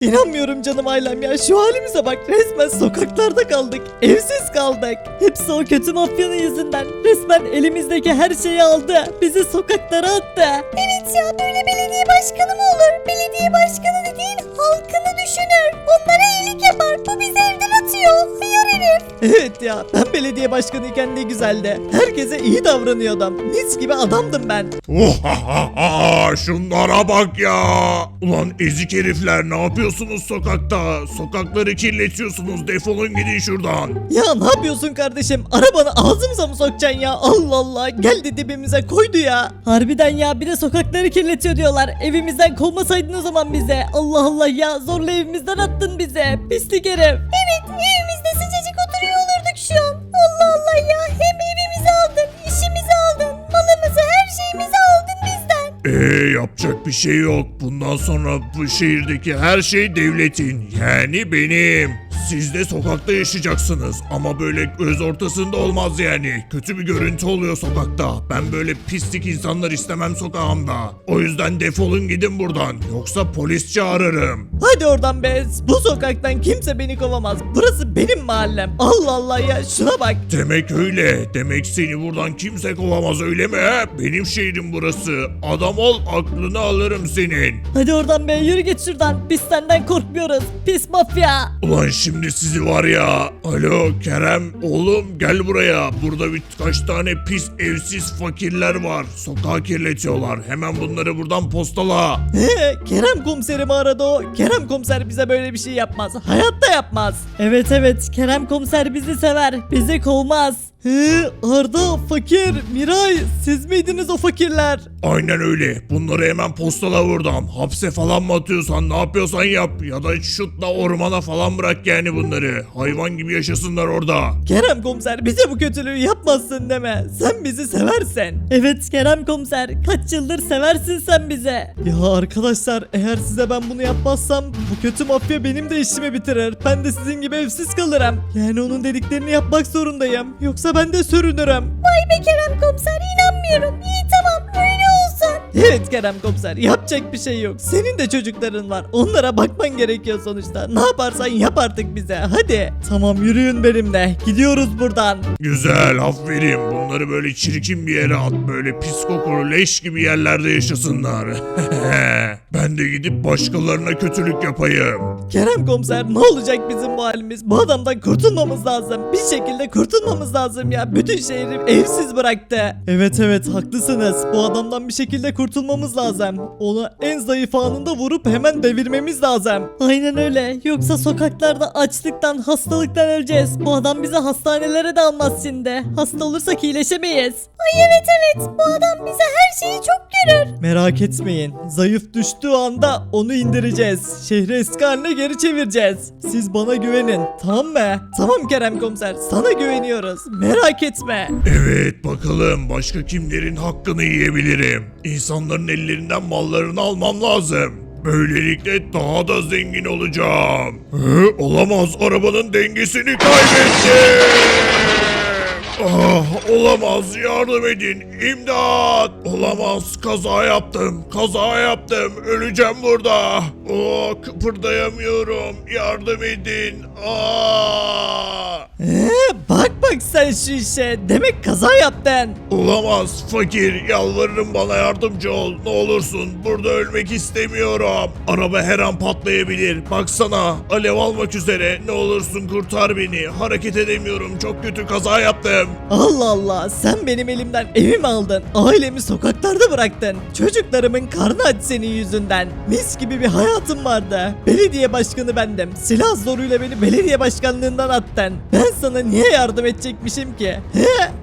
İnanmıyorum canım ailem ya şu halimize bak resmen sokaklarda kaldık evsiz kaldık. Hepsi o kötü mafyanın yüzünden resmen elimizdeki her şeyi aldı bizi sokaklara attı. Evet ya böyle belediye başkanı mı olur? Belediye başkanı dediğin halkını düşünür. Onlara iyilik yapar. Bu bizi evden atıyor. Hıyar. Evet ya ben belediye başkanıyken ne güzeldi herkese iyi davranıyordum mis gibi adamdım ben. Şunlara bak ya. Ulan ezik herifler ne yapıyorsunuz sokakta? Sokakları kirletiyorsunuz defolun gidin şuradan. Ya ne yapıyorsun kardeşim arabanı ağzımıza mı sokacaksın ya Allah Allah geldi dibimize koydu ya. Harbiden ya bir de sokakları kirletiyor diyorlar evimizden kovmasaydın o zaman bize Allah Allah ya zorla evimizden attın bize pislik herif. Evet evimizde her şeyimizi aldın bizden. Eee yapacak bir şey yok. Bundan sonra bu şehirdeki her şey devletin. Yani benim. Siz de sokakta yaşayacaksınız. Ama böyle göz ortasında olmaz yani. Kötü bir görüntü oluyor sokakta. Ben böyle pislik insanlar istemem sokağımda. O yüzden defolun gidin buradan. Yoksa polis çağırırım. Hadi oradan be bu sokaktan kimse beni kovamaz burası benim mahallem Allah Allah ya şuna bak. Demek öyle. Demek seni buradan kimse kovamaz öyle mi? he? Benim şehrim burası. Adam ol aklını alırım senin. Hadi oradan be yürü git şuradan biz senden korkmuyoruz pis mafya. Ulan şimdi sizi var ya. Alo Kerem oğlum gel buraya. Burada birkaç tane pis evsiz fakirler var. Sokağı kirletiyorlar. Hemen bunları buradan postala. He, Kerem komiserim aradı o. Kerem komiser bize böyle bir şey yapmaz. Hayatta yapmaz. Evet evet Kerem komiser bizi sever. Bizi kovmaz. He, Arda, Fakir, Miray siz miydiniz o fakirler? Aynen öyle. Bunları hemen postala buradan. Hapse falan mı atıyorsan ne yapıyorsan yap. Ya da şutla ormana falan bırak yani bunları. Hayvan gibi yaşasınlar orada. Kerem komiser bize bu kötülüğü yapmazsın deme. Sen bizi seversen. Evet Kerem komiser kaç yıldır seversin sen bize. Ya arkadaşlar eğer size ben bunu yapmazsam bu kötü mafya benim de işimi bitirir. Ben de sizin gibi evsiz kalırım. Yani onun dediklerini yapmak zorundayım. Yoksa ben de sürünürüm. Vay be Kerem komiser inanmıyorum. İyi tamam öyle olsun. Evet Kerem komiser yapacak bir şey yok. Senin de çocukların var. Onlara bakman gerekiyor sonuçta. Ne yaparsan yap artık bize. Hadi. Tamam yürüyün benimle. Gidiyoruz buradan. Güzel aferin. Bunları böyle çirkin bir yere at. Böyle pis kokulu leş gibi yerlerde yaşasınlar. ben de gidip başkalarına kötülük yapayım. Kerem komiser ne olacak bizim bu halimiz? Bu adamdan kurtulmamız lazım. Bir şekilde kurtulmamız lazım ya. Bütün şehri evsiz bıraktı. Evet evet haklısınız. Bu adamdan bir şekilde kurtulmamız lazım. Onu en zayıf anında vurup hemen devirmemiz lazım. Aynen öyle. Yoksa sokaklarda açlıktan, hastalıktan öleceğiz. Bu adam bizi hastanelere de almaz şimdi. Hasta olursak iyileşemeyiz. Ay evet evet bu adam bize her şeyi çok görür. Merak etmeyin. Zayıf düştüğü anda onu indireceğiz. Şehri eski haline geri çevireceğiz. Siz bana güvenin. Tamam mı? Tamam Kerem komiser. Sana güveniyoruz. Merak etme. Evet bakalım başka kimlerin hakkını yiyebilirim. İnsanların ellerinden mallarını almam lazım. Böylelikle daha da zengin olacağım. Hı, olamaz arabanın dengesini kaybettim. Ah olamaz. Yardım edin. İmdat. Olamaz. Kaza yaptım. Kaza yaptım. Öleceğim burada. Oh, kıpırdayamıyorum. Yardım edin. Ah. Ee, bak sen şu işe. Demek kaza yaptın. Olamaz fakir yalvarırım bana yardımcı ol ne olursun burada ölmek istemiyorum araba her an patlayabilir baksana alev almak üzere ne olursun kurtar beni hareket edemiyorum çok kötü kaza yaptım Allah Allah sen benim elimden evimi aldın. Ailemi sokaklarda bıraktın. Çocuklarımın karnı aç senin yüzünden. Mis gibi bir hayatım vardı. Belediye başkanı bendim. Silah zoruyla beni belediye başkanlığından attın. Ben sana niye yardım edecekmişim ki?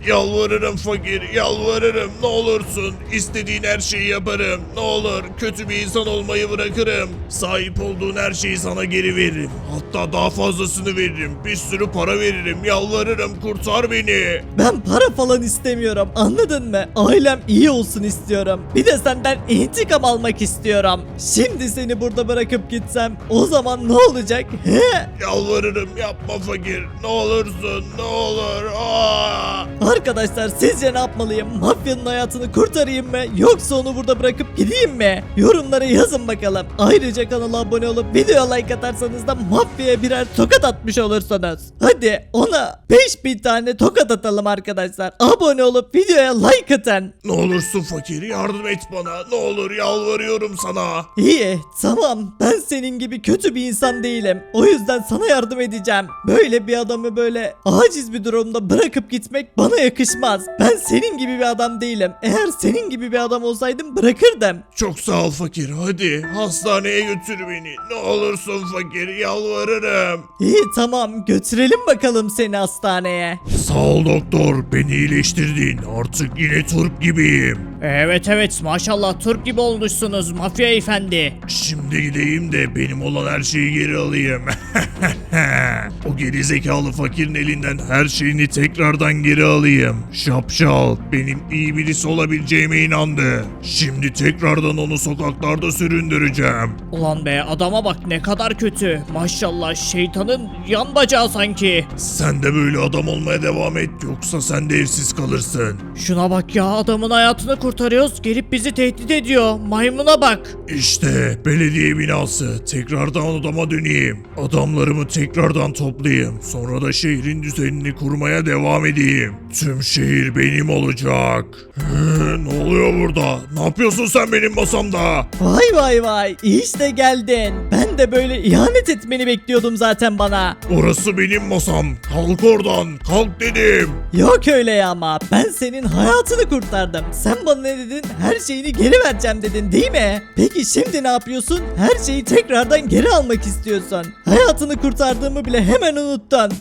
Yalvarırım fakir, yalvarırım. Ne olursun, istediğin her şeyi yaparım. Ne olur, kötü bir insan olmayı bırakırım. Sahip olduğun her şeyi sana geri veririm. Hatta daha fazlasını veririm. Bir sürü para veririm. Yalvarırım, kurtar beni. Ben para falan istemiyorum anladın mı? Ailem iyi olsun olsun istiyorum. Bir de senden intikam almak istiyorum. Şimdi seni burada bırakıp gitsem o zaman ne olacak? He? Yalvarırım yapma fakir. Ne olursun ne olur. Aa! Arkadaşlar sizce ne yapmalıyım? Mafyanın hayatını kurtarayım mı? Yoksa onu burada bırakıp gideyim mi? Yorumlara yazın bakalım. Ayrıca kanala abone olup video like atarsanız da mafyaya birer tokat atmış olursunuz. Hadi ona 5000 tane tokat atalım arkadaşlar. Abone olup videoya like atın. Ne olursun fakir yardım et bana. Ne olur yalvarıyorum sana. İyi tamam ben senin gibi kötü bir insan değilim. O yüzden sana yardım edeceğim. Böyle bir adamı böyle aciz bir durumda bırakıp gitmek bana yakışmaz. Ben senin gibi bir adam değilim. Eğer senin gibi bir adam olsaydım bırakırdım. Çok sağ ol fakir. Hadi hastaneye götür beni. Ne olursun fakir yalvarırım. İyi tamam götürelim bakalım seni hastaneye. Sağ ol doktor. Beni iyileştirdin. Artık yine turp gibiyim. Evet evet maşallah Türk gibi olmuşsunuz mafya efendi. Şimdi gideyim de benim olan her şeyi geri alayım. o geri zekalı fakirin elinden her şeyini tekrardan geri alayım. Şapşal benim iyi birisi olabileceğime inandı. Şimdi tekrardan onu sokaklarda süründüreceğim. Ulan be adama bak ne kadar kötü. Maşallah şeytanın yan bacağı sanki. Sen de böyle adam olmaya devam et yoksa sen de evsiz kalırsın. Şuna bak ya adamın hayatını kurtarıyoruz gelip bizi tehdit ediyor. Maymuna bak. İşte belediye binası. Tekrardan odama döneyim. Adamlarımı tekrardan toplayayım. Sonra da şehrin düzenini kurmaya devam edeyim. Tüm şehir benim olacak. Hı, ne oluyor burada? Ne yapıyorsun sen benim masamda? Vay vay vay işte geldin. Ben de böyle ihanet etmeni bekliyordum zaten bana. Orası benim masam. Kalk oradan. Kalk dedim. Yok öyle ya ama ben senin hayatını kurtardım. Sen bana ne dedin? Her şeyini geri vereceğim dedin değil mi? Peki şimdi ne yapıyorsun? Her şeyi tekrardan geri almak istiyorsun. Hayatını kurtardığımı bile hemen unuttun.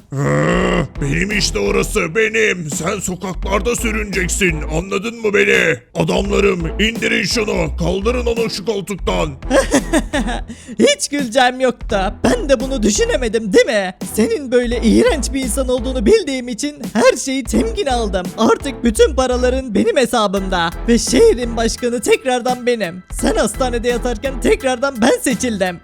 Benim işte orası benim. Sen sokaklarda sürüneceksin. Anladın mı beni? Adamlarım indirin şunu. Kaldırın onu şu koltuktan. Hiç güleceğim yoktu. Ben de bunu düşünemedim değil mi? Senin böyle iğrenç bir insan olduğunu bildiğim için her şeyi temkin aldım. Artık bütün paraların benim hesabımda. Ve şehrin başkanı tekrardan benim. Sen hastanede yatarken tekrardan ben seçildim.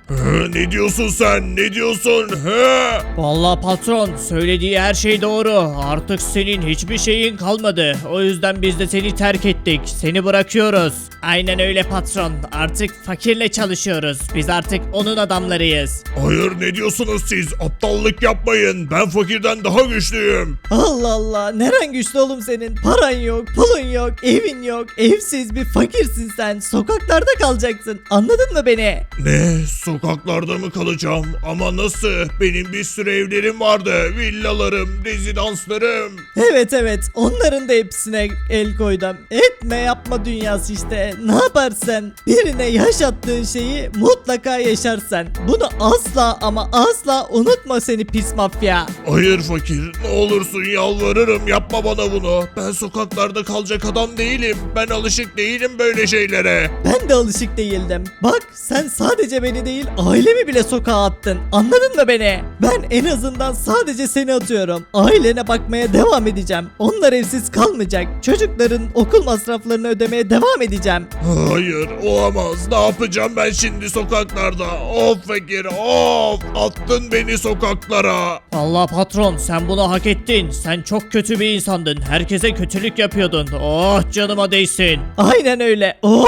Ne diyorsun sen? Ne diyorsun? Hı? Vallahi patron söylediği her şey doğru. Artık senin hiçbir şeyin kalmadı. O yüzden biz de seni terk ettik. Seni bırakıyoruz. Aynen öyle patron. Artık fakirle çalışıyoruz. Biz artık onun adamlarıyız. Hayır ne diyorsunuz siz? Aptallık yapmayın. Ben fakirden daha güçlüyüm. Allah Allah neren güçlü oğlum senin? Paran yok, pulun yok, evin yok, evsiz bir fakirsin sen. Sokaklarda kalacaksın. Anladın mı beni? Ne? Sokaklarda mı kalacağım? Ama nasıl? Benim bir sürü evlerim vardı. Villalarım, rezidanslarım. Evet evet onların da hepsine el koydum. Etme yapma dünyası işte. Ne yaparsın? Birine yaşattığın şeyi mutlaka yaşarsan. Bunu asla ama asla unutma seni pis mafya. Hayır fakir. Ne olursun yalvarırım yapma bana bunu. Ben sokaklarda kalacak adam değilim. Ben alışık değilim böyle şeylere. Ben de alışık değildim. Bak sen sadece beni değil ailemi bile sokağa attın. Anladın mı beni? Ben en azından sadece seni atıyorum. Ailene bakmaya devam edeceğim. Onlar evsiz kalmayacak. Çocukların okul masraflarını ödemeye devam edeceğim. Hayır olamaz. Ne yapacağım ben şimdi sokaklarda? Of fakir of. Attın beni sokaklara. Allah patron sen bunu hak ettin. Sen çok kötü bir insandın. Herkese kötülük yapıyordun. Oh canıma değsin. Aynen öyle. Oh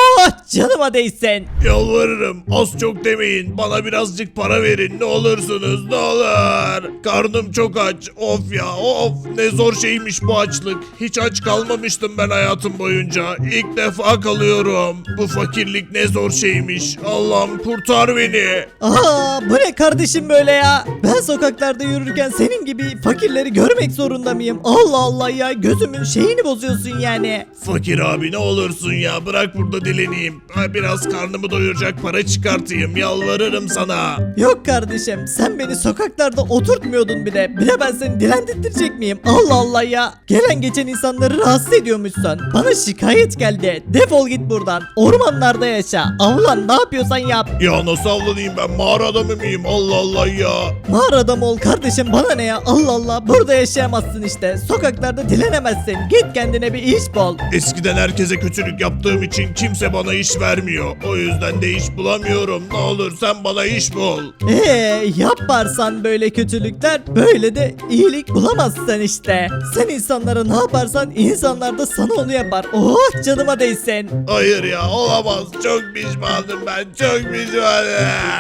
canıma değsin. Yalvarırım az çok demeyin bana birazcık para verin ne olursunuz ne olur. Karnım çok aç of ya of ne zor şeymiş bu açlık. Hiç aç kalmamıştım ben hayatım boyunca. İlk defa kalıyorum. Bu fakirlik ne zor şeymiş. Allah'ım kurtar beni. Aa bu ne kardeşim böyle ya? Ben sokaklarda yürürken senin gibi fakirleri görmek zorunda mıyım? Allah Allah ya gözümün şeyini bozuyorsun yani. Fakir abi ne olursun ya bırak burada dileneyim. Ha, Biraz karnımı doyuracak para çıkartayım yalvarırım sana. Yok kardeşim sen beni sokaklarda oturtmuyordun bile. Bir de ben seni dilendirtecek miyim? Allah Allah ya. Gelen geçen insanları rahatsız ediyormuşsun. Bana şikayet geldi. Defol git buradan. Ormanlarda yaşa. Avlan ne yapıyorsan yap. Ya nasıl avlanayım ben mağara adamı mıyım Allah Allah ya. Mağara adamı ol kardeşim bana ne ya Allah Allah burada yaşayamazsın işte sokaklarda dilenemezsin git kendine bir iş bul Eskiden herkese kötülük yaptığım için kimse bana iş vermiyor. O yüzden de iş bulamıyorum. Ne olur sen bana iş bul. Eee yaparsan böyle kötülükler böyle de iyilik bulamazsın işte sen insanlara ne yaparsan insanlar da sana onu yapar oh canıma değsin Hayır ya olamaz. Çok pişmanım ben. Çok pişmanım.